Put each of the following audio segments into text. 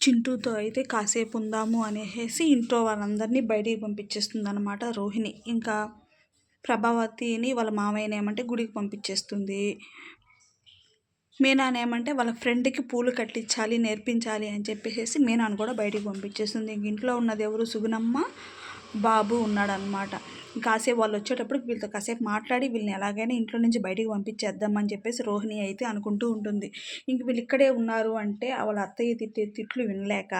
చింటూతో అయితే కాసేపు ఉందాము అనేసి ఇంట్లో వాళ్ళందరినీ బయటికి పంపించేస్తుంది అనమాట రోహిణి. ఇంకా ప్రభావతిని వాళ్ళ మామయ్యని ఏమంటే గుడికి పంపించేస్తుంది. మీనాని ఏమంటే వాళ్ళ ఫ్రెండ్కి పూలు కట్టించాలి నేర్పించాలి అని చెప్పేసి మీనాను కూడా బయటికి పంపించేస్తుంది. ఇంక ఇంట్లో ఉన్నది ఎవరు? సుగుణమ్మ బాబు ఉన్నాడనమాట కాసేపు వాళ్ళు వచ్చేటప్పుడు వీళ్ళతో కాసేపు మాట్లాడి వీళ్ళని ఎలాగైనా ఇంట్లో నుంచి బయటికి పంపించేద్దామని చెప్పేసి రోహిణి అయితే అనుకుంటూ ఉంటుంది. ఇంక వీళ్ళు ఇక్కడే ఉన్నారు అంటే వాళ్ళ అత్తయ్య తిట్టే తిట్లు వినలేక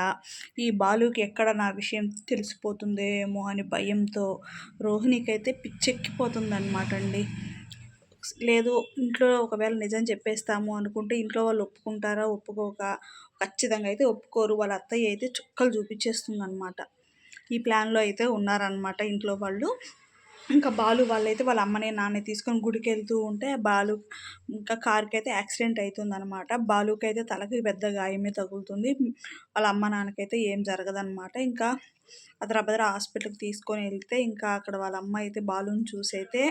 ఈ బాలుకి ఎక్కడ నా విషయం తెలిసిపోతుందేమో అని భయంతో రోహిణికి అయితే పిచ్చెక్కిపోతుంది అనమాట అండి. లేదు ఇంట్లో ఒకవేళ నిజం చెప్పేస్తాము అనుకుంటే ఇంట్లో వాళ్ళు ఒప్పుకుంటారా ఒప్పుకోక? ఖచ్చితంగా అయితే ఒప్పుకోరు. వాళ్ళ అత్తయ్య అయితే చుక్కలు చూపించేస్తుంది అనమాట ఈ ప్లాన్లో అయితే ఉన్నారనమాట ఇంట్లో వాళ్ళు. ఇంకా బాలు వాళ్ళైతే వాళ్ళ అమ్మని నాన్న తీసుకొని గుడికి వెళ్తూ ఉంటే బాలు ఇంకా కార్కి అయితే యాక్సిడెంట్ అవుతుంది అనమాట బాలుకి అయితే తలకి పెద్ద గాయమే తగులుతుంది. వాళ్ళ అమ్మ నాన్నకైతే ఏం జరగదనమాట ఇంకా అదరాబదర హాస్పిటల్కి తీసుకొని వెళ్తే ఇంకా అక్కడ వాళ్ళ అమ్మ అయితే బాలుని చూసి అయితే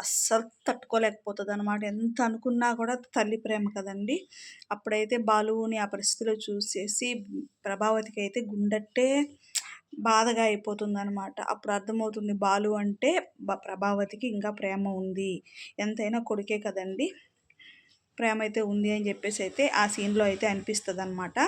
అస్సలు తట్టుకోలేకపోతుంది అనమాట ఎంత అనుకున్నా కూడా తల్లి ప్రేమ కదండి. అప్పుడైతే బాలుని ఆ పరిస్థితిలో చూసేసి ప్రభావతికి అయితే గుండెట్టే బాధగా అయిపోతుంది అనమాట అప్పుడు అర్థమవుతుంది బాలు అంటే ప్రభావతికి ఇంకా ప్రేమ ఉంది. ఎంతైనా కొడుకే కదండి. ప్రేమ అయితే ఉంది అని చెప్పేసి అయితే ఆ సీన్లో అయితే అనిపిస్తుంది అనమాట